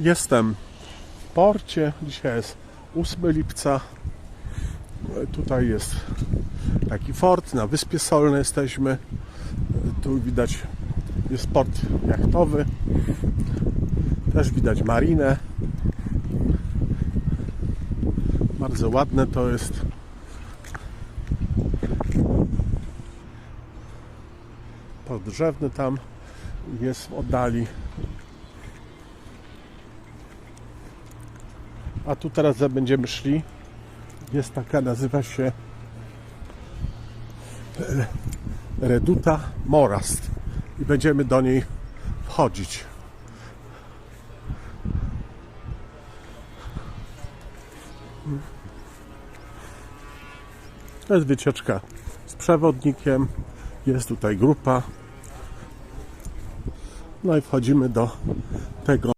Jestem w porcie. Dzisiaj jest 8 lipca. Tutaj jest taki fort. Na Wyspie Solnej jesteśmy. Tu widać jest port jachtowy. Też widać marinę. Bardzo ładne to jest. Podrzewny tam jest w oddali. A tu teraz będziemy szli. Jest taka, nazywa się Reduta Morast. I będziemy do niej wchodzić. To jest wycieczka z przewodnikiem. Jest tutaj grupa. No i wchodzimy do tego